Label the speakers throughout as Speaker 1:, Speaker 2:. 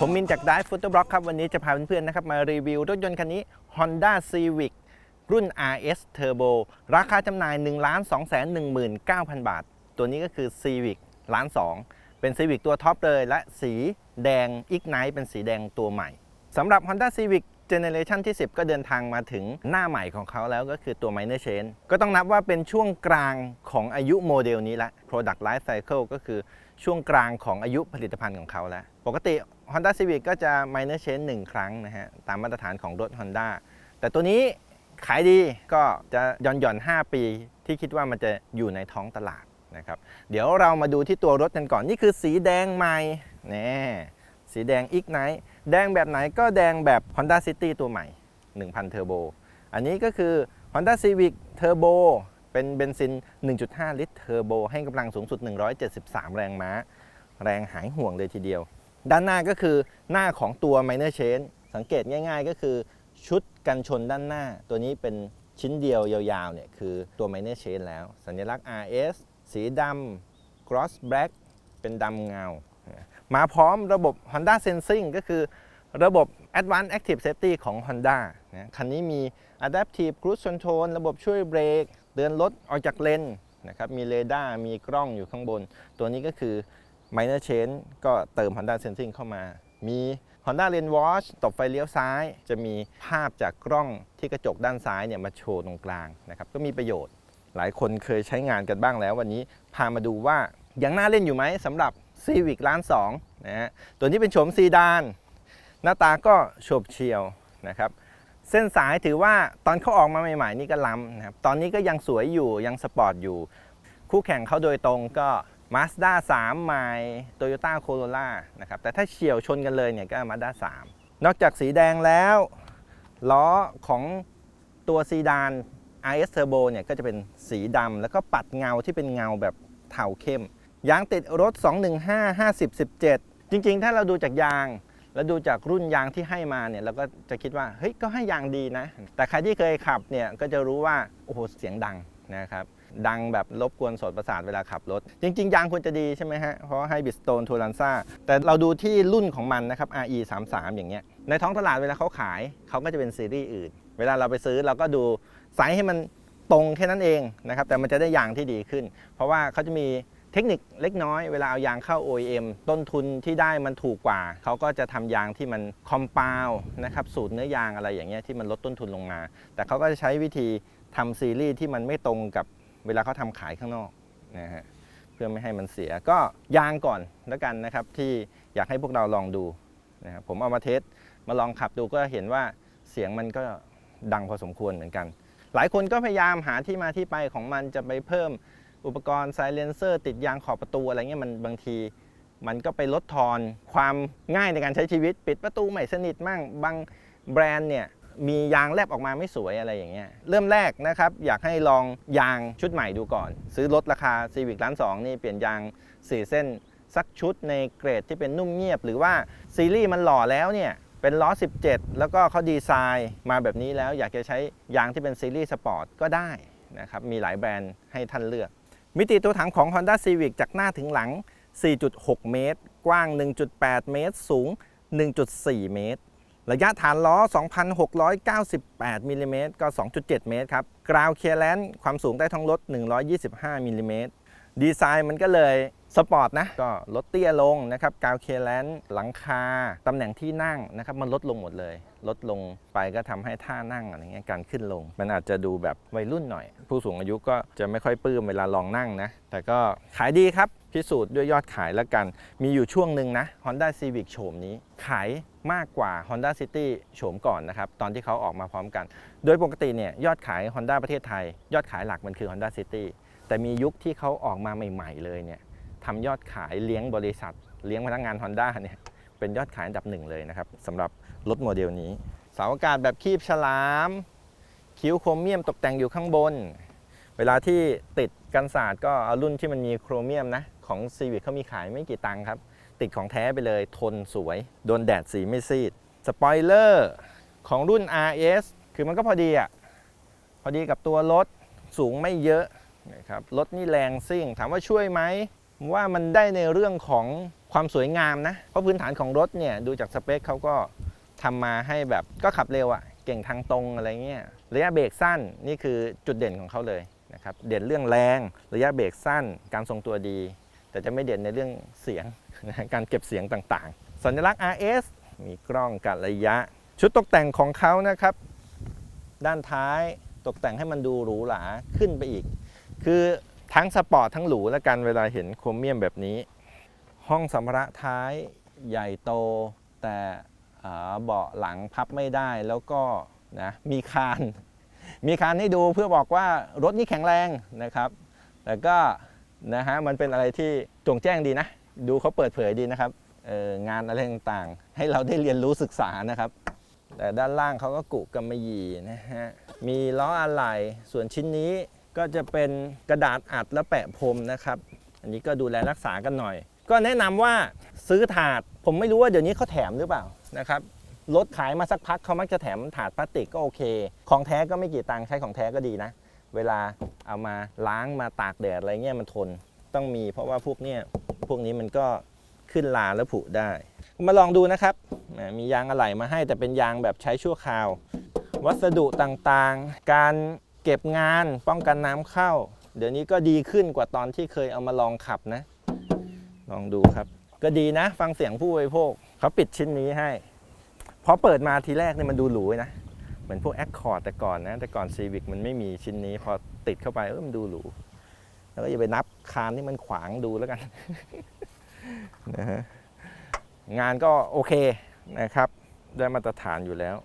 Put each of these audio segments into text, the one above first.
Speaker 1: ผมมินจาก Dive Photo Blog ครับ วันนี้จะพาเพื่อนๆนะครับ มารีวิวรถยนต์คันนี้ Honda Civic รุ่น RS Turbo ราคาจำหน่าย 1 2 1 9 0 0 0 บาท ตัวนี้ก็คือ Civic ล้าน2เป็น Civic ตัวท็อปเลย และสีแดง Ignite เป็นสีแดงตัวใหม่สำหรับ Honda Civic Generation ที่ 10 ก็เดินทางมาถึงหน้าใหม่ของเขาแล้วก็คือตัว Minor Change ก็ต้องนับว่าเป็นช่วงกลางของอายุโมเดลนี้ละ Product Life Cycle ก็คือช่วงกลางของอายุผลิตภัณฑ์ของเขาแล้ว ปกติ Honda Civic ก็จะ Minor Change 1ครั้งนะฮะ ตามมาตรฐานของรถ Honda แต่ตัวนี้ขายดีก็จะย่อนหย่อน5ปีที่คิดว่ามันจะอยู่ในท้องตลาดนะครับ เดี๋ยวเรามาดูที่ตัวรถกันก่อน นี่คือสีแดงใหม่แน่สีแดง Ignite แดงแบบไหนก็แดงแบบ Honda City ตัวใหม่ 1,000เทอร์โบอันนี้ก็คือ Honda Civic Turbo เป็นเบนซิน 1.5 ลิตรเทอร์โบให้กำลังสูงสุด 173 แรงม้า แรงหายห่วงเลยทีเดียว ด้านหน้าก็คือหน้าของตัว Minor chain สังเกตง่าย ๆ ก็คือชุดกันชนด้านหน้า ตัวนี้เป็นชิ้นเดียวยาวๆเนี่ยคือตัว Minor chain แล้ว สัญลักษณ์ RS สีดำ Cross Black เป็นดำเงา มาพร้อมระบบ Honda Sensing ก็คือระบบ Advanced Active Safety ของ Honda นะคันนี้มี Adaptive Cruise Control ระบบช่วยเบรกเตือนรถออกจากเลนนะครับ มีเรดาร์ มีกล้องอยู่ข้างบน ตัวนี้ก็คือ Minor Change ก็เติม Honda Sensing เข้ามา มี Honda Lane Watch ตบไฟเลี้ยวซ้าย จะมีภาพจากกล้องที่กระจกด้านซ้ายเนี่ยมาโชว์ตรงกลางนะครับ ก็มีประโยชน์ หลายคนเคยใช้งานกันบ้างแล้ว วันนี้พามาดูว่ายังน่าเล่นอยู่ไหมสำหรับ Civic ล้าน2นะฮะ ตัวนี้เป็นโฉมซีดาน หน้าตาก็โฉบเฉียวนะครับเส้นสายถือว่าตอนเขาออกมาใหม่ ๆ นี่ก็ล้ำนะครับ ตอนนี้ก็ยังสวยอยู่ยังสปอร์ตอยู่ คู่แข่งเขาโดยตรงก็ Mazda 3ใหม่ Toyota Corolla นะครับ แต่ถ้าเฉียวชนกันเลยเนี่ยก็ Mazda 3 นอกจากสีแดงแล้ว ล้อของตัวซีดาน RS Turbo เนี่ยก็จะเป็นสีดำแล้วก็ปัดเงาที่เป็นเงาแบบเทาเข้ม ยางติดรถ 215 50 17 จริงๆ ถ้าเราดูจากยาง แล้วดูจากรุ่นยางที่ให้มาเนี่ยเราก็จะคิดว่า เฮ้ย ก็ให้ยางดีนะ แต่ใครที่เคยขับเนี่ยก็จะรู้ว่า โอ้โห เสียงดังนะครับ ดังแบบรบกวนโสดประสาทเวลาขับรถ จริง ๆ ยางควรจะดีใช่ไหมฮะ เพราะให้บิสโตนทูลันซ่าแต่เราดูที่รุ่นของมันนะครับ RE 3 3อย่างเงี้ยในท้องตลาดเวลาเขาขายเขาก็จะเป็นซีรีส์อื่น เวลาเราไปซื้อเราก็ดูไซส์ให้มันตรงแค่นั้นเองนะครับแต่มันจะได้ยางที่ดีขึ้น เพราะว่าเขาจะมีเทคนิคเล็กน้อยเวลาเอายางเข้า OEM ต้นทุนที่ได้มันถูกกว่า เขาก็จะทำยางที่มันคอมเปานะครับสูตรเนื้อยางอะไรอย่างเงี้ยที่มันลดต้นทุนลงมา แต่เขาก็จะใช้วิธีทำซีรีส์ที่มันไม่ตรงกับ เวลาเขาทำขายข้างนอกนะฮะเพื่อไม่ให้มันเสียก็ยางก่อนแล้วกันนะครับที่อยากให้พวกเราลองดูนะครับผมเอามาเทสมาลองขับดูก็เห็นว่าเสียงมันก็ดังพอสมควรเหมือนกัน หลายคนก็พยายามหาที่มาที่ไปของมันจะไปเพิ่มอุปกรณ์ไซเลนเซอร์ติดยางขอบประตูอะไรเงี้ยมันบางที มันก็ไปลดทอนความง่ายในการใช้ชีวิต ปิดประตูไม่สนิทมั่งบางแบรนด์เนี่ย มียางแลบออกมาไม่สวยอะไรอย่างเงี้ยเริ่มแรกนะครับ อยากให้ลองยางชุดใหม่ดูก่อน ซื้อรถราคา Civic ล้านสองนี่เปลี่ยนยาง 4 เส้น สักชุดในเกรดที่เป็นนุ่มเงียบ หรือว่าซีรีส์มันหล่อแล้วเนี่ยเป็นล้อ 17 แล้วก็เขาดีไซน์มาแบบนี้แล้ว อยากจะใช้ยางที่เป็นซีรีส์สปอร์ตก็ได้นะครับมีหลายแบรนด์ให้ท่านเลือก มิติตัวถังของ Honda Civic จากหน้าถึงหลัง 4.6 เมตร กว้าง 1.8 เมตร สูง 1.4 เมตร ระยะฐานล้อ 2,698มิลลิเมตรก็ 2.7 เมตรครับ กราวเคลียร์แลนด์ความสูงใต้ท้องรถ 125มิลลิเมตร ดีไซน์มันก็เลยสปอร์ตนะ ก็ลดเตี้ยลงนะครับกาวเคลียร์แลนด์หลังคา ตำแหน่งที่นั่งนะครับ มันลดลงหมดเลย ลดลงไปก็ทำให้ท่านั่งอะไรเงี้ยการขึ้นลง มันอาจจะดูแบบวัยรุ่นหน่อย ผู้สูงอายุก็จะไม่ค่อยปลื้มเวลาลองนั่งนะ แต่ก็ขายดีครับ พิสูจน์ด้วยยอดขายแล้วกัน มีอยู่ช่วงหนึ่งนะ Honda Civic โฉมนี้ขาย มากกว่า Honda City โฉมก่อนนะครับ ตอนที่เขาออกมาพร้อมกัน โดยปกติเนี่ยยอดขาย Honda ประเทศไทย ยอดขายหลักมันคือ Honda City แต่มียุคที่เขาออกมาใหม่ ๆ เลยเนี่ยทำยอดขายเลี้ยงบริษัท เลี้ยงพนักงาน Honda เนี่ยเป็นยอดขายอันดับหนึ่งเลยนะครับสำหรับรถโมเดลนี้เสาอากาศแบบคีบฉลาม คิ้วโครเมียมตกแต่งอยู่ข้างบน เวลาที่ติดกันศาสตร์ก็เอารุ่นที่มันมีโครเมียมนะของ Civic เขามีขายไม่กี่ตังค์ครับ ติดของแท้ไปเลย ทนสวย โดนแดดสีไม่ซีด สปอยเลอร์ของรุ่น RS คือมันก็พอดีอะพอดีกับตัวรถสูงไม่เยอะนะครับรถนี่แรงซิ่ง ถามว่าช่วยไหมผมว่ามันได้ในเรื่องของความสวยงามนะ เพราะพื้นฐานของรถเนี่ยดูจากสเปคเขาก็ทำมาให้แบบก็ขับเร็วอะเก่งทางตรงอะไรเงี้ยระยะเบรกสั้นนี่คือจุดเด่นของเขาเลยนะครับเด่นเรื่องแรง ระยะเบรกสั้น การทรงตัวดี แต่จะไม่เด่นในเรื่องเสียง นะการเก็บเสียงต่างๆ สัญลักษณ์ RS มีกล้องกัดระยะ ชุดตกแต่งของเขานะครับ ด้านท้ายตกแต่งให้มันดูหรูหราขึ้นไปอีก คือทั้งสปอร์ตทั้งหรูแล้วกันเวลาเห็นโครเมียมแบบนี้ ห้องสัมภาระท้ายใหญ่โต แต่เบาะหลังพับไม่ได้แล้วก็นะมีคาน มีคานให้ดูเพื่อบอกว่ารถนี้แข็งแรงนะครับ แต่ก็นะฮะมันเป็นอะไรที่จงแจ้งดีนะ ดูเขาเปิดเผยดีนะครับเอองานอะไรต่างๆ ให้เราได้เรียนรู้ศึกษานะครับ แต่ด้านล่างเขาก็กุกำมะหยี่นะฮะ มีล้ออะไหล่ส่วนชิ้นนี้ก็จะเป็นกระดาษอัดและแปะพรมนะครับ อันนี้ก็ดูแลรักษากันหน่อย ก็แนะนำว่าซื้อถาด ผมไม่รู้ว่าเดี๋ยวนี้เขาแถมหรือเปล่านะครับรถขายมาสักพักเขามักจะแถมถาดพลาสติกก็โอเค ของแท้ก็ไม่กี่ตังค์ใช้ของแท้ก็ดีนะ เวลาเอามาล้างมาตากแดดอะไรเงี้ยมันทนต้องมีเพราะว่าพวกเนี้ย พวกนี้มันก็ขึ้นลาแล้วผุได้ มาลองดูนะครับ มียางอะไหล่มาให้แต่เป็นยางแบบใช้ชั่วคราว วัสดุต่างๆ การเก็บงานป้องกันน้ำเข้า เดี๋ยวนี้ก็ดีขึ้นกว่าตอนที่เคยเอามาลองขับนะ ลองดูครับ ก็ดีนะ ฟังเสียงผู้บริโภคเขาปิดชิ้นนี้ให้พอเปิดมาทีแรกเนี่ยมันดูหรูนะเหมือนพวก Accord แต่ก่อนนะ แต่ก่อน Civic มันไม่มีชิ้นนี้ พอติดเข้าไปเออมันดูหรู แล้วก็อย่าไปนับคานที่มันขวางดูแล้วกันนะฮะงานก็โอเคนะครับ ได้มาตรฐานอยู่แล้ว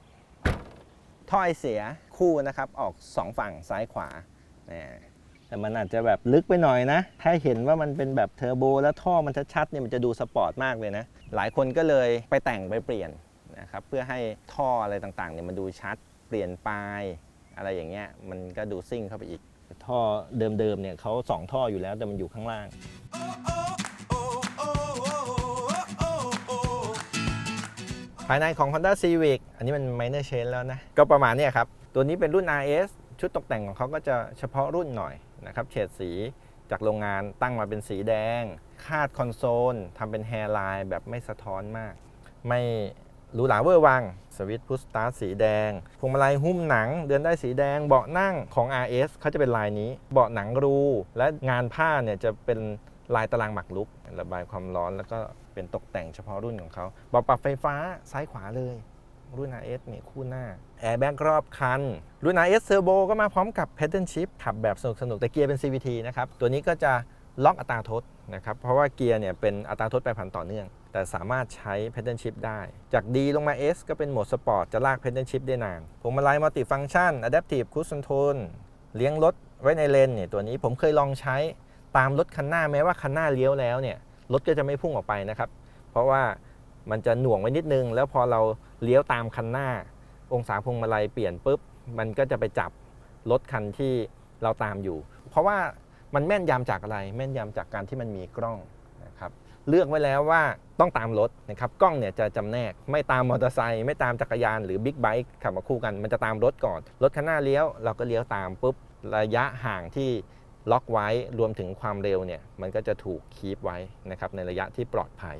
Speaker 1: ท่อไอเสียคู่นะครับออก 2 ฝั่งซ้ายขวานะแต่มันอาจจะแบบลึกไปหน่อยนะ ถ้าเห็นว่ามันเป็นแบบเทอร์โบแล้วท่อมันชัดๆเนี่ยมันจะดูสปอร์ตมากเลยนะ หลายคนก็เลยไปแต่งไปเปลี่ยนนะครับเพื่อให้ท่ออะไรต่างๆเนี่ยมันดูชัดเปลี่ยนปลายอะไรอย่างเงี้ยมันก็ดูซิ่งเข้าไปอีก ท่อเดิมๆเนี่ยเขาสองท่ออยู่แล้วแต่มันอยู่ข้างล่าง ภายในของ Honda Civic อันนี้มัน minor change แล้วนะ ก็ประมาณเนี้ครับ ตัวนี้เป็นรุ่น RS ชุดตกแต่งของเขาก็จะเฉพาะรุ่นหน่อยนะครับเฉดสีจากโรงงานตั้งมาเป็นสีแดง คาดคอนโซลทำเป็นแฮร์ไลน์แบบไม่สะท้อนมาก ไม่ หรูหราเวอร์วัง สวิตช์พุชสตาร์สีแดง พวงมาลัยหุ้มหนัง เดินได้สีแดง เบาะนั่งของ RS เขาจะเป็นลายนี้ เบาะหนังรู และงานผ้าเนี่ยจะเป็นลายตารางหมากรุก ระบายความร้อนแล้วก็เป็นตกแต่งเฉพาะรุ่นของเขาเบาะปรับไฟฟ้าซ้ายขวาเลย รุ่น RS เนี่ยคู่หน้าแอร์แบ็กรอบคัน รุ่น RS Turbo ก็มาพร้อมกับ Pedal Shift ขับแบบสนุกๆแต่เกียร์เป็น CVT นะครับตัวนี้ก็จะล็อกอัตราทดนะครับเพราะว่าเกียร์เนี่ยเป็นอัตราทดแปรผันต่อเนื่อง แต่สามารถใช้ Pedal Shift ได้ จาก D ลงมา S ก็เป็นโหมดสปอร์ตจะลาก Pedal Shift ได้นานพวงมาลัยมัลติฟัง c t ชัน Adaptive Cruise Control เลี้ยงรถไว้ในเลนเนี่ยตัวนี้ผมเคยลองใช้ตามรถคันหน้าแม้ว่าคันหน้าเลี้ยวแล้วเนี่ยรถก็จะไม่พุ่งออกไปนะครับ เพราะว่ามันจะหน่วงไว้นิดนึง แล้วพอเราเลี้ยวตามคันหน้า องศาพวงมาลัยเปลี่ยนปุ๊บ มันก็จะไปจับรถคันที่เราตามอยู่ เพราะว่ามันแม่นยำจากอะไร แม่นยำจากการที่มันมีกล้อง เลือกไว้แล้วว่าต้องตามรถนะครับกล้องเนี่ยจะจำแนกไม่ตามมอเตอร์ไซค์ไม่ตามจักรยานหรือบิ๊กไบค์ขับมาคู่กันมันจะตามรถก่อน รถคันหน้าเลี้ยวเราก็เลี้ยวตามปุ๊บระยะห่างที่ล็อกไว้รวมถึงความเร็วเนี่ยมันก็จะถูกคีปไว้นะครับในระยะที่ปลอดภัย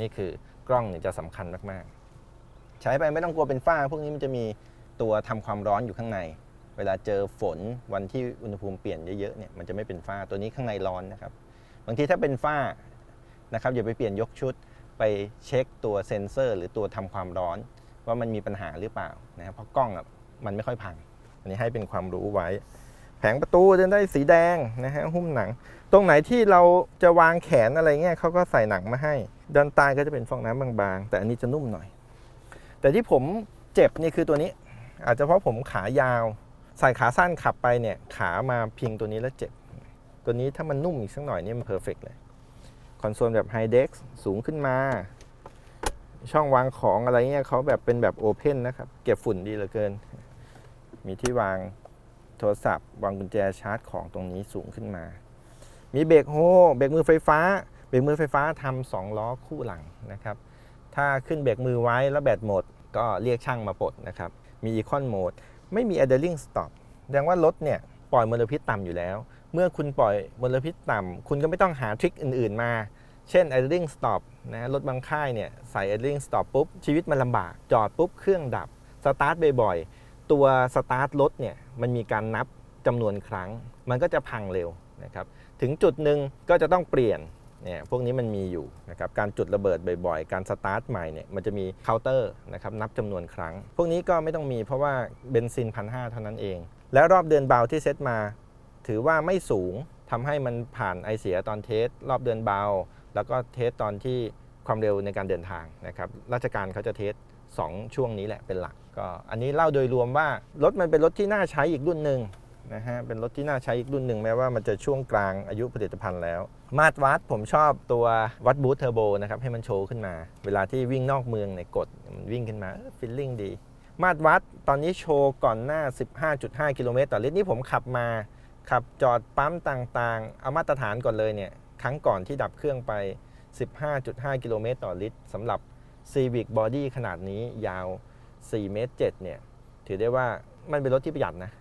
Speaker 1: นี่คือกล้องเนี่ยจะสำคัญมากๆ ใช้ไปไม่ต้องกลัวเป็นฝ้า พวกนี้มันจะมีตัวทำความร้อนอยู่ข้างใน เวลาเจอฝนวันที่อุณหภูมิเปลี่ยนเยอะๆเนี่ยมันจะไม่เป็นฝ้าตัวนี้ข้างในร้อนนะครับบางทีถ้าเป็นฝ้า นะครับอย่าไปเปลี่ยนยกชุด ไปเช็คตัวเซ็นเซอร์ หรือตัวทำความร้อน ว่ามันมีปัญหาหรือเปล่านะครับเพราะกล้องมันไม่ค่อยพัง อันนี้ให้เป็นความรู้ไว้ แผงประตูจะได้สีแดงนะฮะหุ้มหนัง ตรงไหนที่เราจะวางแขนอะไรเงี้ยเขาก็ใส่หนังมาให้ด้านใต้ก็จะเป็นฟองน้ำบางๆ แต่อันนี้จะนุ่มหน่อย แต่ที่ผมเจ็บนี่คือตัวนี้ อาจจะเพราะผมขายาวใส่ขาสั้นขับไปเนี่ยขามาพิงตัวนี้แล้วเจ็บ ตัวนี้ถ้ามันนุ่มอีกสักหน่อยนี่มันเพอร์เฟกเลย คอนโซลแบบไฮเด็กสูงขึ้นมา ช่องวางของอะไรเงี้ยเขาแบบเป็นแบบโอเพนนะครับ เก็บฝุ่นดีเหลือเกิน มีที่วางโทรศัพท์ วางกุญแจชาร์จของตรงนี้สูงขึ้นมา มีเบรกโฮเบรกมือไฟฟ้า เบรกมือไฟฟ้าทำสองล้อคู่หลังนะครับ ถ้าขึ้นเบรกมือไว้แล้วแบตหมด ก็เรียกช่างมาปลดนะครับ มีอีคอนโหมดไม่มี idling stop แสดงว่ารถเนี่ยปล่อยมลพิษต่ำอยู่แล้ว เมื่อคุณปล่อยมลพิษต่ำ คุณก็ไม่ต้องหาทริคอื่น ๆ มา เช่น idling stop นะรถบางค่ายเนี่ยใส่ idling stop ปุ๊บ ชีวิตมันลำบาก จอดปุ๊บ เครื่องดับ สตาร์ทบ่อยๆ ตัวสตาร์ทรถเนี่ยมันมีการนับจำนวนครั้ง มันก็จะพังเร็วนะครับ ถึงจุดหนึ่งก็จะต้องเปลี่ยนเนี่ยพวกนี้มันมีอยู่นะครับการจุดระเบิดบ่อยๆ การสตาร์ทใหม่เนี่ยมันจะมีเคาน์เตอร์นะครับนับจำนวนครั้ง พวกนี้ก็ไม่ต้องมีเพราะว่าเบนซินพันห้าเท่านั้นเอง และรอบเดือนเบาที่เซตมา ถือว่าไม่สูงทำให้มันผ่านไอเสียตอนเทสรอบเดือนเบา แล้วก็เทสตอนที่ความเร็วในการเดินทางนะครับ ราชการเขาจะเทส2 ช่วงนี้แหละเป็นหลัก ก็อันนี้เล่าโดยรวมว่ารถมันเป็นรถที่น่าใช้อีกรุ่นหนึ่งนะฮะเป็นรถที่น่าใช้อีกรุ่นหนึ่งแม้ว่ามันจะช่วงกลางอายุผลิตภัณฑ์แล้ว มาตรวัดผมชอบตัววัดบูทเทอร์โบนะครับให้มันโชว์ขึ้นมา เวลาที่วิ่งนอกเมืองเนี่ยกดมันวิ่งขึ้นมาฟิลลิ่งดี มาตรวัดตอนนี้โชว์ก่อนหน้า 15.5 กิโลเมตรต่อลิตรนี่ผมขับมา ขับจอดปั๊มต่างๆ เอามาตรฐานก่อนเลยเนี่ย ครั้งก่อนที่ดับเครื่องไป 15.5 กิโลเมตรต่อลิตรสำหรับ Civic Body ขนาดนี้ยาว 4 เมตร 7 เนี่ย ถือได้ว่ามันเป็นรถที่ประหยัดนะ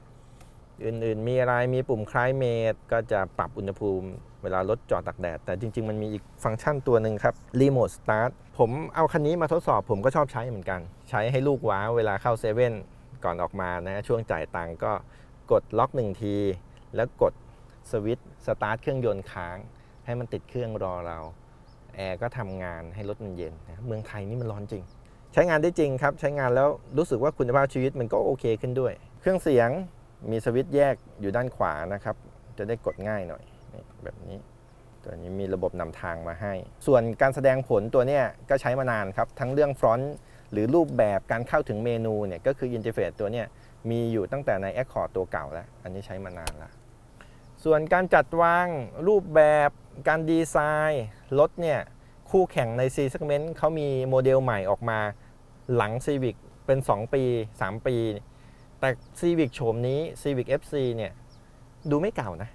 Speaker 1: อื่นๆ มีอะไร มีปุ่มคลายเมตรก็จะปรับอุณหภูมิ เวลารถจอดตักแดด แต่จริง ๆ มันมีอีกฟังก์ชันตัวหนึ่งครับ Remote Start ผมเอาคันนี้มาทดสอบผมก็ชอบใช้เหมือนกัน ใช้ให้ลูกว้าวเวลาเข้าเซเว่นก่อนออกมานะช่วงจ่ายตังก็กดล็อกหนึ่งที แล้วกดสวิตช์สตาร์ทเครื่องยนต์ค้าง ให้มันติดเครื่องรอเรา แอร์ก็ทำงานให้รถมันเย็นนะเมืองไทยนี่มันร้อนจริง ใช้งานได้จริงครับ ใช้งานแล้วรู้สึกว่าคุณภาพชีวิตมันก็โอเคขึ้นด้วย เครื่องเสียงมีสวิตช์แยกอยู่ด้านขวานะครับ จะได้กดง่ายหน่อยแบบนี้ ตัวนี้มีระบบนำทางมาให้ ส่วนการแสดงผลตัวเนี้ยก็ใช้มานานครับ ทั้งเรื่องฟรอนต์หรือรูปแบบการเข้าถึงเมนูเนี่ยก็คืออินเทอร์เฟซตัวเนี้ยมีอยู่ตั้งแต่ใน Accord ตัวเก่าแล้ว อันนี้ใช้มานานแล้ว ส่วนการจัดวางรูปแบบการดีไซน์รถเนี่ยคู่แข่งใน C segment เขามีโมเดลใหม่ออกมาหลัง Civic เป็น 2 ปี 3 ปี แต่ Civic โฉมนี้ Civic FC เนี่ยดูไม่เก่านะ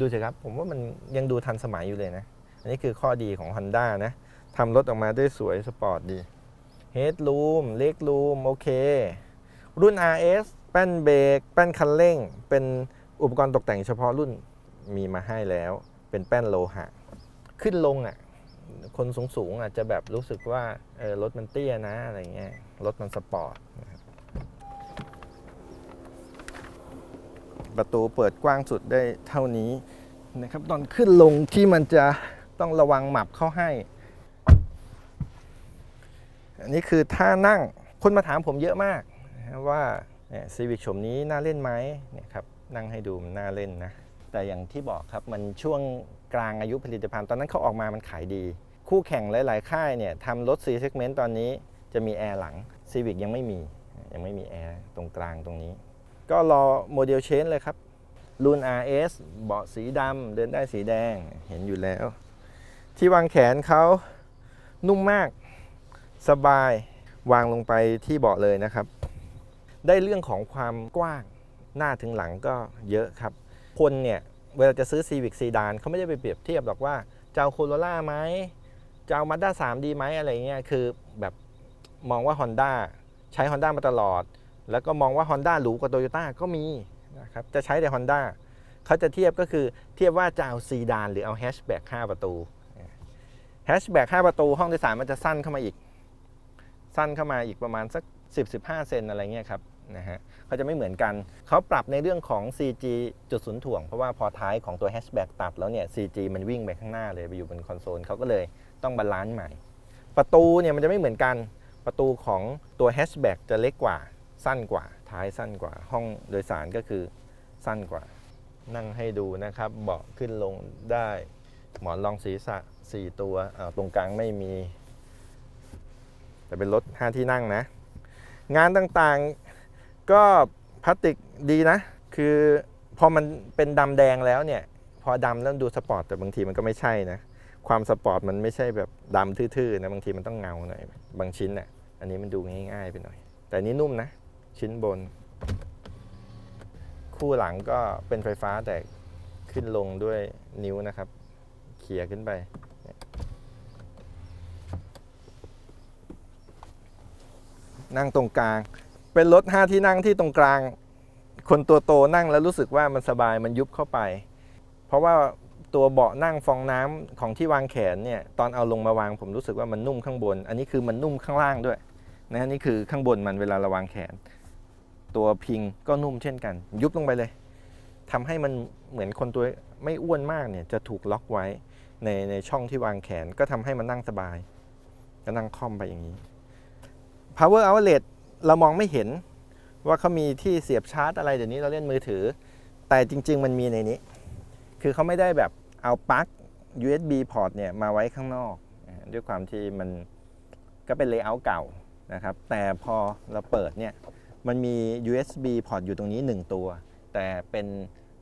Speaker 1: ดูเถอะครับ ผมว่ามันยังดูทันสมัยอยู่เลยนะ อันนี้คือข้อดีของ Honda นะทำรถออกมาได้สวยสปอร์ตดี Headroom Leg Room โอเค รุ่น RS แป้นเบรกแป้นคันเร่งเป็น อุปกรณ์ตกแต่งเฉพาะรุ่นมีมาให้แล้ว เป็นแป้นโลหะ ขึ้นลงอะคนสูงๆอาจจะแบบรู้สึกว่าเออรถมันเตี้ยนะอะไรเงี้ยรถมันสปอร์ตประตูเปิดกว้างสุดได้เท่านี้นะครับ ตอนขึ้นลงที่มันจะต้องระวังหมับเข้าให้ อันนี้คือท่านั่งคนมาถามผมเยอะมากว่าซีวิกโฉมนี้น่าเล่นไหมเนี่ยครับ นั่งให้ดูมันน่าเล่นนะ แต่อย่างที่บอกครับมันช่วงกลางอายุผลิตภัณฑ์ตอนนั้นเขาออกมามันขายดี คู่แข่งหลายๆ ค่ายเนี่ยทำรถ C segment ตอนนี้จะมีแอร์หลัง Civic ยังไม่มียังไม่มีแอร์ตรงกลางตรงนี้ ก็รอโมเดลเชนเลยครับรุ่น RS เบาะสีดำเดินได้สีแดงเห็นอยู่แล้ว ที่วางแขนเขานุ่มมากสบายวางลงไปที่เบาะเลยนะครับ ได้เรื่องของความกว้าง หน้าถึงหลังก็เยอะครับ คนเนี่ยเวลาจะซื้อ Civic ซีดานเขาไม่ได้ไปเปรียบเทียบหรอกว่าจะเอาโคโรล่าไหมจะเอามาด้า3ดีไหมอะไรเงี้ยคือแบบมองว่า Honda ใช้ Honda มาตลอด แล้วก็มองว่า Honda หรูกว่า Toyota ก็มีนะครับจะใช้แต่ Honda เขาจะเทียบก็คือเทียบว่าจะเอาซีดานหรือเอาแฮชแบ็ก5ประตูแฮชแบ็ก5ประตูห้องโดยสารมันจะสั้นเข้ามาอีก สั้นเข้ามาอีกประมาณสัก 10-15 เซนอะไรเงี้ยครับ นะฮะเขาจะไม่เหมือนกัน เขาปรับในเรื่องของ CG จุดศูนย์ถ่วง เพราะว่าพอท้ายของตัวแฮชแบ็กตัดแล้วเนี่ย CG มันวิ่งไปข้างหน้าเลยไปอยู่บนคอนโซลเขาก็เลยต้องบาลานซ์ใหม่ ประตูเนี่ยมันจะไม่เหมือนกัน ประตูของตัวแฮชแบ็กจะเล็กกว่า สั้นกว่า ท้ายสั้นกว่า ห้องโดยสารก็คือสั้นกว่า นั่งให้ดูนะครับเบาะขึ้นลงได้ หมอนรองศีรษะ 4 ตัวตรงกลางไม่มีแต่เป็นรถ 5 ที่นั่งนะ งานต่างๆ ก็พลาสติกดีนะ คือพอมันเป็นดำแดงแล้วเนี่ย พอดำแล้วดูสปอร์ตแต่บางทีมันก็ไม่ใช่นะ ความสปอร์ตมันไม่ใช่แบบดำทื่อๆนะบางทีมันต้องเงาหน่อยบางชิ้นน่ะอันนี้มันดูง่ายๆไปหน่อย แต่นนี้นุ่มนะ ชิ้นบน คู่หลังก็เป็นไฟฟ้าแต่ขึ้นลงด้วยนิ้วนะครับ เขี่ยขึ้นไป นั่งตรงกลาง เป็นรถ5ที่นั่งที่ตรงกลาง คนตัวโตนั่งแล้วรู้สึกว่ามันสบายมันยุบเข้าไป เพราะว่าตัวเบาะนั่งฟองน้ำของที่วางแขนเนี่ยตอนเอาลงมาวางผมรู้สึกว่ามันนุ่มข้างบน อันนี้คือมันนุ่มข้างล่างด้วยนะนี่คือข้างบนมันเวลาเราวางแขน ตัวพิงก็นุ่มเช่นกัน ยุบลงไปเลยทำให้มันเหมือนคนตัวไม่อ้วนมากเนี่ยจะถูกล็อกไว้ในในช่องที่วางแขนก็ทำให้มันนั่งสบายก็นั่งค่อมไปอย่างนี้ power outlet เรามองไม่เห็นว่าเขามีที่เสียบชาร์จอะไรเดี๋ยวนี้เราเล่นมือถือ แต่จริง ๆ มันมีในนี้ คือเขาไม่ได้แบบเอาปลั๊ก USB port เนี่ยมาไว้ข้างนอก ด้วยความที่มันก็เป็น layout เก่านะครับ แต่พอเราเปิดเนี่ย มันมี USB port อยู่ตรงนี้ 1 ตัว แต่เป็น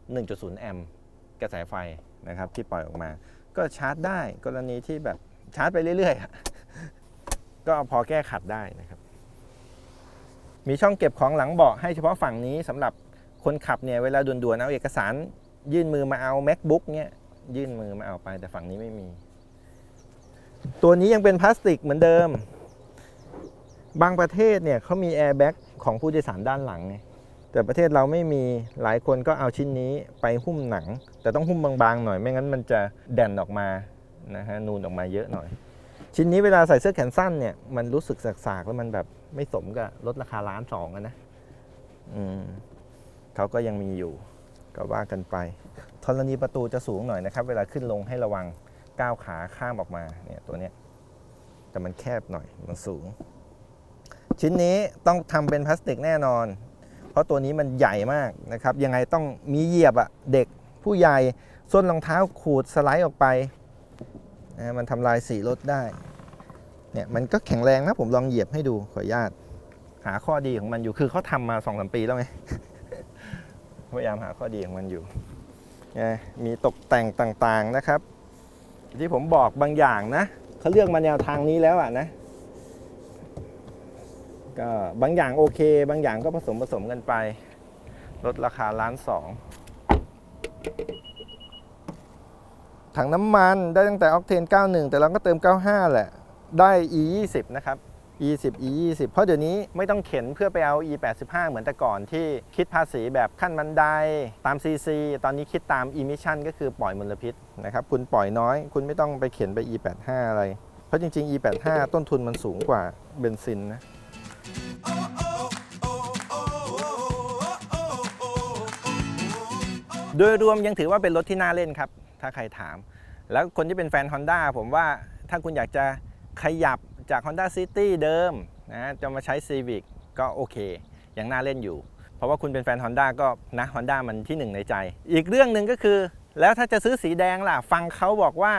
Speaker 1: 1.0 แอมป์กระแสไฟนะครับที่ปล่อยออกมา ก็ชาร์จได้กรณีที่แบบชาร์จไปเรื่อยๆ ก็พอแก้ขัดได้นะครับ มีช่องเก็บของหลังเบาะให้เฉพาะฝั่งนี้สำหรับคนขับเนี่ยเวลาด่วนๆเอาเอกสาร ยื่นมือมาเอา macbook เนี่ยยื่นมือมาเอาไปแต่ฝั่งนี้ไม่มี ตัวนี้ยังเป็นพลาสติกเหมือนเดิม บางประเทศเนี่ยเขามีแอร์แบ็กของผู้โดยสารด้านหลังไงแต่ประเทศเราไม่มีหลายคนก็เอาชิ้นนี้ไปหุ้มหนัง แต่ต้องหุ้มบางๆหน่อยไม่งั้นมันจะแด่นออกมานะฮะนูนออกมาเยอะหน่อย ชิ้นนี้เวลาใส่เสื้อแขนสั้นเนี่ยมันรู้สึกสากๆแล้วมันแบบ ไม่สมกับลดราคาล้านสองนะอืมเขาก็ยังมีอยู่ ก็ว่ากันไปธรณีประตูจะสูงหน่อยนะครับ เวลาขึ้นลงให้ระวังก้าวขาข้ามออกมาเนี่ยตัวเนี้ยแต่มันแคบหน่อยมันสูง ชิ้นนี้ต้องทำเป็นพลาสติกแน่นอน เพราะตัวนี้มันใหญ่มากนะครับ ยังไงต้องมีเหยียบอะเด็กผู้ใหญ่ส้นรองเท้าขูดสไลด์ออกไปนะมันทำลายสีรถได้ เนี่ยมันก็แข็งแรงนะผมลองเหยียบให้ดูขออนุญาต หาข้อดีของมันอยู่คือเขาทำมาสองสามปีแล้วไงพยายามหาข้อดีของมันอยู่มีตกแต่งต่างๆนะครับ ที่ผมบอกบางอย่างนะเขาเลือกมาแนวทางนี้แล้วอะนะก็บางอย่างโอเค บางอย่างก็ผสมผสมกันไป ลดราคาล้านสองถังน้ำมันได้ตั้งแต่ออกเทน 91 แต่เราก็เติม 95 แหละ ได้ E 20นะครับ E 10 E 20เพราะเดี๋ยวนี้ไม่ต้องเข็นเพื่อไปเอา E 85เหมือนแต่ก่อนที่คิดภาษีแบบขั้นบันไดตาม CC ตอนนี้คิดตาม emission ก็คือปล่อยมลพิษนะครับ คุณปล่อยน้อย คุณไม่ต้องไปเข็นไป E 85อะไร เพราะจริง ๆ E 85ต้นทุนมันสูงกว่าเบนซินนะโดยรวมยังถือว่าเป็นรถที่น่าเล่นครับ ถ้าใครถาม แล้วคนที่เป็นแฟน Honda ผมว่าถ้าคุณอยากจะ ขยับจาก Honda City เดิมนะจะมาใช้ Civic ก็โอเคยังน่าเล่นอยู่ เพราะว่าคุณเป็นแฟน Honda ก็นะ Honda มันที่หนึ่งในใจ อีกเรื่องหนึ่งก็คือ แล้วถ้าจะซื้อสีแดงล่ะ ฟังเขาบอกว่า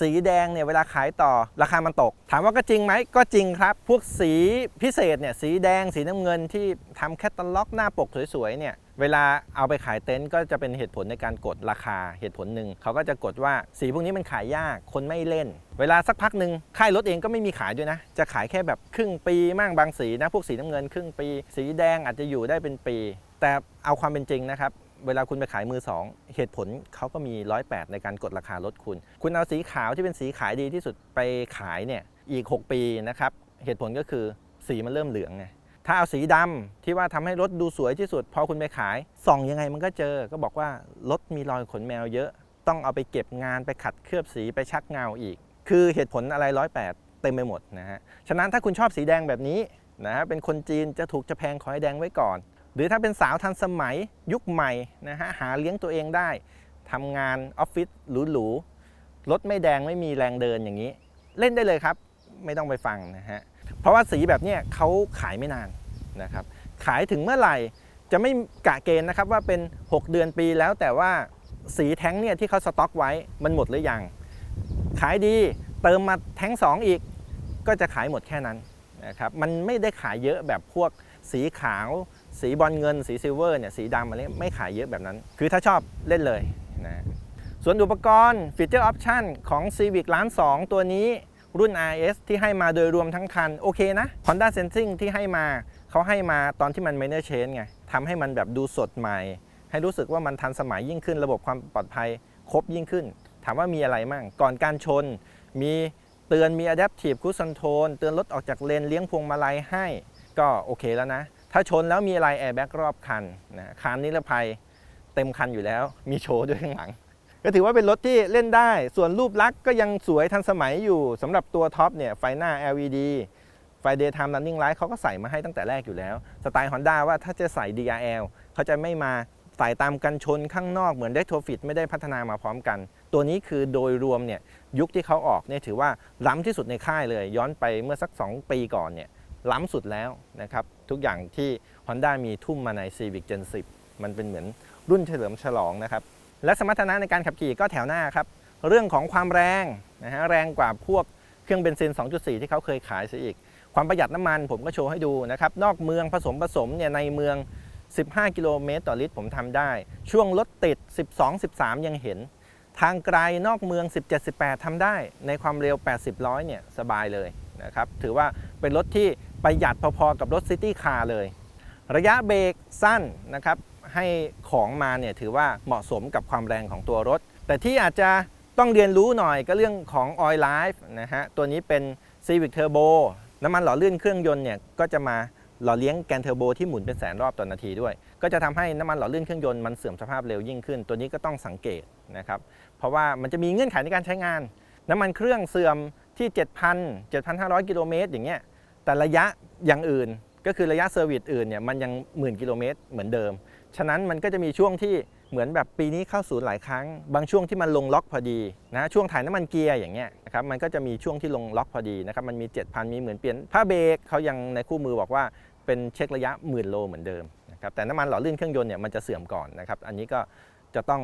Speaker 1: สีแดงเนี่ยเวลาขายต่อราคามันตก ถามว่าก็จริงไหมก็จริงครับ พวกสีพิเศษเนี่ยสีแดงสีน้ำเงินที่ทำแคตตาล็อกหน้าปกสวยๆเนี่ย เวลาเอาไปขายเต็นท์ก็จะเป็นเหตุผลในการกดราคาเหตุผลหนึ่งเขาก็จะกดว่าสีพวกนี้มันขายยากคนไม่เล่น เวลาสักพักหนึ่งค่ายรถเองก็ไม่มีขายด้วยนะ จะขายแค่แบบครึ่งปีมั่งบางสีนะพวกสีน้ำเงินครึ่งปี สีแดงอาจจะอยู่ได้เป็นปี แต่เอาความเป็นจริงนะครับเวลาคุณไปขายมือสองเหตุผลเขาก็มีร้อยแในการกดราคารถคุณ คุณเอาสีขาวที่เป็นสีขายดีที่สุดไปขายเนี่ยอีก 6 ปีนะครับเหตุผลก็คือสีมันเริ่มเหลืองไง ถ้าเอาสีดำที่ว่าทำให้รถดูสวยที่สุด พอคุณไปขายส่องยังไงมันก็เจอ ก็บอกว่ารถมีรอยขนแมวเยอะ ต้องเอาไปเก็บงานไปขัดเคลือบสีไปชักเงาอีก คือเหตุผลอะไรร้อยแปดเต็มไปหมดนะฮะฉะนั้นถ้าคุณชอบสีแดงแบบนี้นะฮะเป็นคนจีนจะถูกจะแพงขอให้แดงไว้ก่อน หรือถ้าเป็นสาวทันสมัยยุคใหม่นะฮะหาเลี้ยงตัวเองได้ทำงานออฟฟิศหรูๆรถไม่แดงไม่มีแรงเดินอย่างนี้ เล่นได้เลยครับ ไม่ต้องไปฟังนะฮะ เพราะว่าสีแบบนี้เขาขายไม่นานนะครับ ขายถึงเมื่อไหร่จะไม่กะเกณฑ์นะครับว่าเป็น 6 เดือนปีแล้วแต่ว่าสีแท้งเนี่ยที่เขาสต็อกไว้มันหมดหรือยัง ขายดีเติมมาแท้ง2 อีก ก็จะขายหมดแค่นั้นนะครับมันไม่ได้ขายเยอะแบบพวกสีขาว สีบอลเงิน สีซิลเวอร์เนี่ยสีดำอะไรไม่ขายเยอะแบบนั้น คือถ้าชอบเล่นเลยนะส่วนอุปกรณ์ฟีเจอร์ออปชันของ Civic ล้าน2ตัวนี้ รุ่น RS ที่ให้มาโดยรวมทั้งคัน โอเคนะ Honda Sensing ที่ให้มาเขาให้มาตอนที่มัน minor change ไงทำให้มันแบบดูสดใหม่ ให้รู้สึกว่ามันทันสมัยยิ่งขึ้น ระบบความปลอดภัยครบยิ่งขึ้น ถามว่ามีอะไรมั่ง ก่อนการชน มีเตือนมี Adaptive Cruise Control เตือนรถออกจากเลนเลี้ยงพวงมาลัยให้ ก็โอเคแล้วนะ ถ้าชนแล้วมีอะไรแอร์แบ็กรอบคันนะคานนิรภัยเต็มคันอยู่แล้ว มีโชว์ด้วยข้างหลัง ก็ถือว่าเป็นรถที่เล่นได้ ส่วนรูปลักษณ์ก็ยังสวยทันสมัยอยู่สำหรับตัวท็อปเนี่ยไฟหน้า LED ไฟ Daytime Running Light เขาก็ใส่มาให้ตั้งแต่แรกอยู่แล้ว สไตล์ Honda ว่าถ้าจะใส่ DRL เขาจะไม่มาใส่ตามกันชนข้างนอกเหมือน Retrofit ไม่ได้พัฒนามาพร้อมกัน ตัวนี้คือโดยรวมเนี่ยยุคที่เขาออกเนี่ยถือว่าล้ำที่สุดในค่ายเลย ย้อนไปเมื่อสัก 2 ปีก่อนเนี่ยล้ำสุดแล้วนะครับ ทุกอย่างที่ Honda มีทุ่มมาใน Civic Gen 10 มันเป็นเหมือนรุ่นเฉลิมฉลองนะครับ และสมรรถนะในการขับขี่ก็แถวหน้าครับ เรื่องของความแรงนะฮะแรงกว่าพวกเครื่องเบนซิน 2.4 ที่เขาเคยขายซะอีก ความประหยัดน้ำมันผมก็โชว์ให้ดูนะครับ นอกเมืองผสมผสมเนี่ยในเมือง 15 กิโลเมตรต่อลิตรผมทำได้ ช่วงรถติด 12 13 ยังเห็น ทางไกลนอกเมือง 17 18ทำได้ ในความเร็ว 80ร้อยเนี่ยสบายเลยนะครับถือว่าเป็นรถที่ประหยัดพอๆกับรถซิตี้คาร์เลย ระยะเบรกสั้นนะครับ ให้ของมาเนี่ยถือว่าเหมาะสมกับความแรงของตัวรถ แต่ที่อาจจะต้องเรียนรู้หน่อยก็เรื่องของ Oil Life นะฮะ ตัวนี้เป็น Civic Turbo น้ำมันหล่อลื่นเครื่องยนต์เนี่ยก็จะมาหล่อเลี้ยงแกนเทอร์โบที่หมุนเป็นแสนรอบต่อนาทีด้วย ก็จะทำให้น้ำมันหล่อลื่นเครื่องยนต์มันเสื่อมสภาพเร็วยิ่งขึ้น ตัวนี้ก็ต้องสังเกตนะครับ เพราะว่ามันจะมีเงื่อนไขในการใช้งาน น้ำมันเครื่องเสื่อมที่ 7,000 7,500 กิโลเมตรอย่างเงี้ย แต่ระยะอย่างอื่นก็คือระยะเซอร์วิสอื่นเนี่ยมันยังหมื่นกิโลเมตรเหมือนเดิม ฉะนั้นมันก็จะมีช่วงที่เหมือนแบบปีนี้เข้าศูนย์หลายครั้ง บางช่วงที่มันลงล็อกพอดีนะช่วงถ่ายน้ำมันเกียร์อย่างเงี้ยนะครับมันก็จะมีช่วงที่ลงล็อกพอดีนะครับมันมี 7,000 มีเหมือนเปลี่ยนผ้าเบรกเขายังในคู่มือบอกว่าเป็นเช็คระยะหมื่นโลเหมือนเดิมนะครับแต่น้ำมันหล่อลื่นเครื่องยนต์เนี่ยมันจะเสื่อมก่อนนะครับอันนี้ก็จะต้อง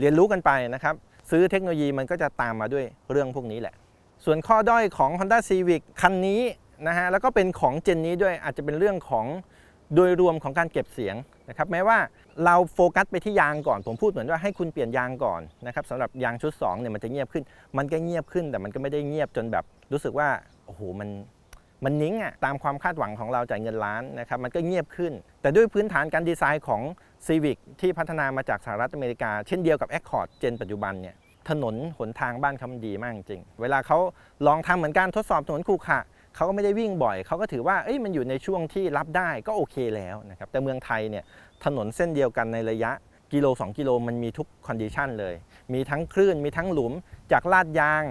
Speaker 1: เรียนรู้กันไปนะครับซื้อเทคโนโลยีมันก็จะตามมาด้วยเรื่องพวกนี้แหละ ส่วนข้อด้อยของ Honda Civic คันนี้นะฮะแล้วก็เป็นของเจนนี้ด้วยอาจจะเป็นเรื่องของโดยรวมของการเก็บเสียง นะครับแม้ว่าเราโฟกัสไปที่ยางก่อน ผมพูดเหมือนว่าให้คุณเปลี่ยนยางก่อนนะครับสำหรับยางชุด2เนี่ยมันจะเงียบขึ้น มันก็เงียบขึ้นแต่มันก็ไม่ได้เงียบจนแบบ รู้สึกว่าโอ้โหมันมันนิ้งอะตามความคาดหวังของเราจ่ายเงินล้านนะครับมันก็เงียบขึ้น แต่ด้วยพื้นฐานการดีไซน์ของ Civic ที่พัฒนามาจากสหรัฐอเมริกา เช่นเดียวกับ Accord เจนปัจจุบันเนี่ยถนนหนทางบ้านเขามันดีมากจริง เวลาเขาลองทำเหมือนกันทดสอบถนนขรุขระ เขาก็ไม่ได้วิ่งบ่อย เขาก็ถือว่าเอ้ยมันอยู่ในช่วงที่รับได้ก็โอเคแล้วนะครับแต่เมืองไทยเนี่ยถนนเส้นเดียวกันในระยะกิโล 2 กิโลมันมีทุกคอนดิชันเลย มีทั้งคลื่นมีทั้งหลุม จากลาดยาง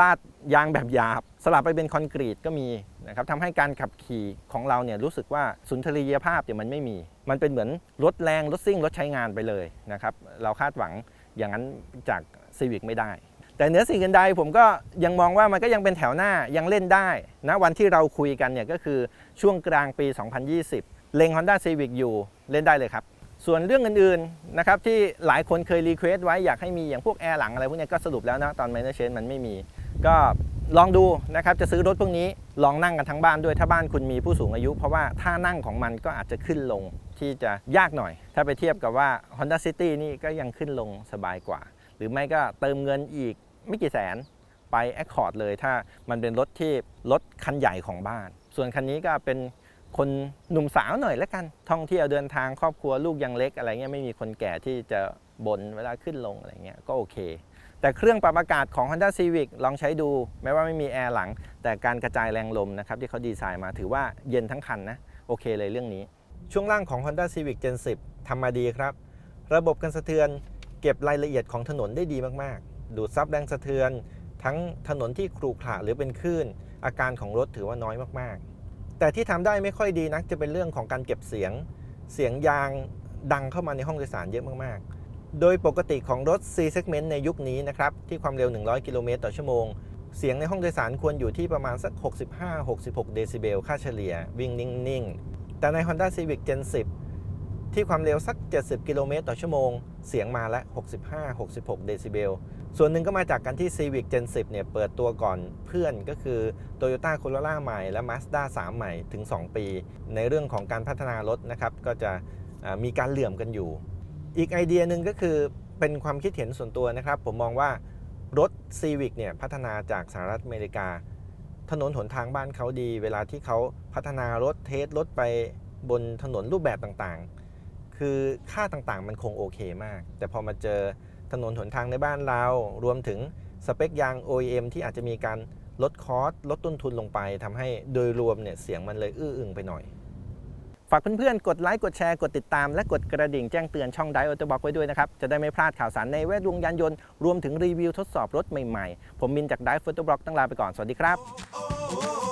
Speaker 1: ลาดยางแบบหยาบ สลับไปเป็นคอนกรีตก็มีนะครับทำให้การขับขี่ของเราเนี่ยรู้สึกว่าสุนทรียภาพเนี่ยมันไม่มี มันเป็นเหมือนรถแรงรถซิ่งรถใช้งานไปเลยนะครับเราคาดหวังอย่างนั้นจากซีวิกไม่ได้ แต่เหนือสิ่งอื่นใดผมก็ยังมองว่ามันก็ยังเป็นแถวหน้ายังเล่นได้นะวันที่เราคุยกันเนี่ยก็คือช่วงกลางปี 2020 เล็ง Honda Civic อยู่เล่นได้เลยครับ ส่วนเรื่องอื่นๆนะครับที่หลายคนเคยรีเควสไว้อยากให้มีอย่างพวกแอร์หลังอะไรพวกนี้ก็สรุปแล้วนะตอน Minor Change มันไม่มี ก็ลองดูนะครับจะซื้อรถพวกนี้ลองนั่งกันทั้งบ้านด้วยถ้าบ้านคุณมีผู้สูงอายุ เพราะว่าท่านั่งของมันก็อาจจะขึ้นลงที่จะยากหน่อย ถ้าไปเทียบกับว่า Honda City นี่ก็ยังขึ้นลงสบายกว่า หรือไม่ก็เติมเงินอีก ไม่กี่แสนไป Accord เลยถ้ามันเป็นรถที่รถคันใหญ่ของบ้าน ส่วนคันนี้ก็เป็นคนหนุ่มสาวหน่อยแล้วกัน ท่องเที่ยวเดินทางครอบครัวลูกยังเล็กอะไรเงี้ยไม่มีคนแก่ที่จะบ่นเวลาขึ้นลงอะไรเงี้ยก็โอเค แต่เครื่องปรับอากาศของ Honda Civic ลองใช้ดู แม้ว่าไม่มีแอร์หลัง แต่การกระจายแรงลมนะครับที่เขาดีไซน์มาถือว่าเย็นทั้งคันนะโอเคเลยเรื่องนี้ ช่วงล่างของ Honda Civic Gen 10ทำมาดีครับ ระบบกันสะเทือนเก็บรายละเอียดของถนนได้ดีมากๆ ดูดซับแรงสะเทือน ทั้งถนนที่ครุขระหรือเป็นคลื่น อาการของรถถือว่าน้อยมากๆ แต่ที่ทำได้ไม่ค่อยดีนักจะเป็นเรื่องของการเก็บเสียง เสียงยางดังเข้ามาในห้องโดยสารเยอะมากๆ โดยปกติของรถ C segment ในยุคนี้นะครับ ที่ความเร็ว 100 กิโลเมตรต่อชั่วโมง เสียงในห้องโดยสารควรอยู่ที่ประมาณสัก 65-66 เดซิเบล ค่าเฉลี่ย วิ่งนิ่งๆ แต่ใน Honda Civic Gen 10 ที่ความเร็วสัก 70 กิโลเมตรต่อชั่วโมง เสียงมาละ 65-66 เดซิเบล ส่วนหนึ่งก็มาจากการที่ Civic Gen 10เนี่ยเปิดตัวก่อนเพื่อนก็คือ Toyota Corolla ใหม่และ Mazda 3 ใหม่ถึง 2 ปี ในเรื่องของการพัฒนารถนะครับ ก็จะมีการเหลื่อมกันอยู่ อีกไอเดียหนึ่งก็คือเป็นความคิดเห็นส่วนตัวนะครับ ผมมองว่ารถ Civic เนี่ยพัฒนาจากสหรัฐอเมริกา ถนนหนทางบ้านเขาดี เวลาที่เขาพัฒนารถเทสรถไปบนถนนรูปแบบต่างๆ คือค่าต่างๆมันคงโอเคมาก แต่พอมาเจอ ถนนหนทางในบ้านเรา รวมถึงสเปคยาง OEM ที่อาจจะมีการลดคอสลดต้นทุนลงไปทำให้โดยรวมเนี่ยเสียงมันเลยอื้ออึงไปหน่อย ฝากเพื่อนๆ กดไลค์กดแชร์กดติดตาม และกดกระดิ่งแจ้งเตือนช่องไดโอเตบอกไว้ด้วยนะครับ จะได้ไม่พลาดข่าวสารในแวดวงยานยนต์ รวมถึงรีวิวทดสอบรถใหม่ๆ ผมมินจากไดโฟโตบล็อกต้องลาไปก่อนสวัสดีครับ